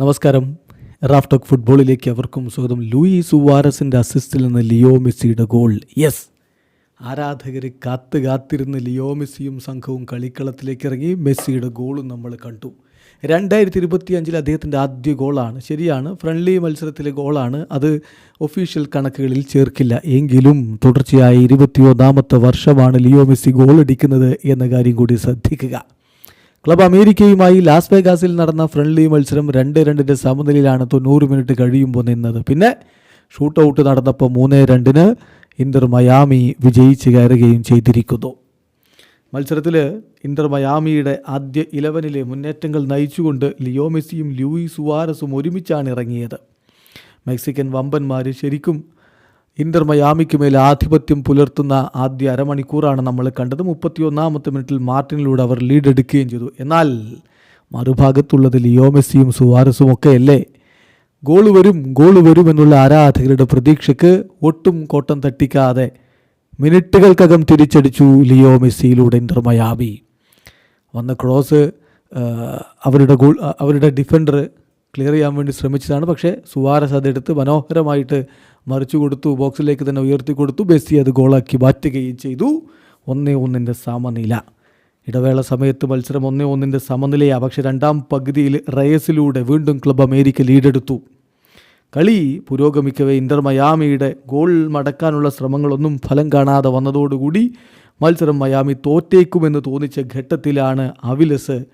നമസ്കാരം. റാഫ്ടോക്ക് ഫുട്ബോളിലേക്ക് അവർക്കും സ്വാഗതം. ലൂയി സുവാരസിന്റെ അസിസ്റ്റിൽ നിന്ന് ലിയോ മെസ്സിയുടെ ഗോൾ. യെസ്. ആരാധകർ കാത്ത് കാത്തിരുന്ന് ലിയോ മെസ്സിയും സംഘവും കളിക്കളത്തിലേക്ക് ഇറങ്ങി മെസ്സിയുടെ ഗോളും നമ്മൾ കണ്ടു. രണ്ടായിരത്തി ഇരുപത്തി അഞ്ചിൽ അദ്ദേഹത്തിന്റെ ആദ്യ ഗോളാണ്. ശരിയാണ്. ഫ്രണ്ട്ലി മത്സരത്തിലെ ഗോളാണ്. അത് ഒഫീഷ്യൽ കണക്കുകളിൽ ചേർക്കില്ല. എങ്കിലും തുടർച്ചയായ ഇരുപത്തിയൊന്നാമത്തെ വർഷമാണ് ലിയോ മെസ്സി ഗോൾ അടിക്കുന്നത് എന്ന കാര്യം കൂടി ശ്രദ്ധിക്കുക. ക്ലബ് അമേരിക്കയുമായി ലാസ് വേഗാസിൽ നടന്ന ഫ്രണ്ട്ലി മത്സരം രണ്ട് രണ്ടിന്റെ സമനിലയിലാണ് തൊണ്ണൂറ് മിനിറ്റ് കഴിയുമ്പോൾ നിന്നത്. പിന്നെ ഷൂട്ട് ഔട്ട് നടന്നപ്പോൾ മൂന്ന് രണ്ടിന് ഇന്റർ മയാമി വിജയിച്ച് കയറുകയും ചെയ്തിരിക്കുന്നു. മത്സരത്തിൽ ഇന്റർ മയാമിയുടെ ആദ്യ ഇലവനിലെ മുന്നേറ്റങ്ങൾ നയിച്ചുകൊണ്ട് ലിയോ മെസ്സിയും ലൂയി സുവാരസും ഒരുമിച്ചാണ് ഇറങ്ങിയത്. മെക്സിക്കൻ വമ്പന്മാർ ശരിക്കും ഇന്റർ മയാമിക്ക് മേൽ ആധിപത്യം പുലർത്തുന്ന ആദ്യ അരമണിക്കൂറാണ് നമ്മൾ കണ്ടത്. മുപ്പത്തിയൊന്നാമത്തെ മിനിറ്റിൽ മാർട്ടിനിലൂടെ അവർ ലീഡ് എടുക്കുകയും ചെയ്തു. എന്നാൽ മറുഭാഗത്തുള്ളത് ലിയോ മെസ്സിയും സുവാരസും ഒക്കെ അല്ലേ? ഗോൾ വരും ഗോൾ വരും എന്നുള്ള ആരാധകരുടെ പ്രതീക്ഷയ്ക്ക് ഒട്ടും കോട്ടം തട്ടിക്കാതെ മിനിറ്റുകൾക്കകം തിരിച്ചടിച്ചു ലിയോ മെസ്സിയിലൂടെ ഇന്റർ മയാമി. വന്ന ക്രോസ് അവരുടെ ഗോൾ അവരുടെ ഡിഫൻഡർ ക്ലിയർ ചെയ്യാൻ വേണ്ടി ശ്രമിച്ചതാണ്. പക്ഷേ സുവാരസ് അതെടുത്ത് മനോഹരമായിട്ട് മറിച്ചു കൊടുത്തു ബോക്സിലേക്ക് തന്നെ ഉയർത്തി കൊടുത്തു. മെസ്സി അത് ഗോളാക്കി മാറ്റുകയും ചെയ്തു. ഒന്നേ ഒന്നിന്റെ സമനില. ഇടവേള സമയത്ത് മത്സരം ഒന്നേ ഒന്നിന്റെ സമനിലയാണ് പക്ഷേ രണ്ടാം പകുതിയിൽ റയസിലൂടെ വീണ്ടും ക്ലബ് അമേരിക്ക ലീഡെടുത്തു. കളി പുരോഗമിക്കവേ ഇന്റർ മയാമിയുടെ ഗോൾ മടക്കാനുള്ള ശ്രമങ്ങളൊന്നും ഫലം കാണാതെ വന്നതോടുകൂടി മത്സരം മയാമി തോറ്റേക്കുമെന്ന് തോന്നിച്ച ഘട്ടത്തിലാണ് അവിലസ്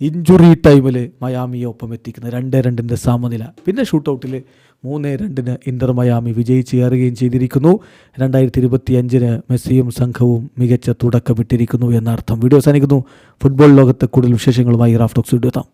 ഇഞ്ചുറി ടൈമിൽ മയാമിയെ ഒപ്പം എത്തിക്കുന്നത് രണ്ട് രണ്ടിന്റെ സമനില. പിന്നെ ഷൂട്ടൗട്ടിൽ മൂന്ന് രണ്ടിന് ഇന്റർ മയാമി വിജയിച്ച് കയറുകയും ചെയ്തിരിക്കുന്നു. രണ്ടായിരത്തി ഇരുപത്തി അഞ്ചിന് മെസ്സിയും സംഘവും മികച്ച തുടക്കമിട്ടിരിക്കുന്നു എന്നർത്ഥം. വീഡിയോ അവസാനിക്കുന്നു. ഫുട്ബോൾ ലോകത്തെ കൂടുതൽ വിശേഷങ്ങളുമായി റാഫ്റ്റോക്സ് വീഡിയോ എത്താം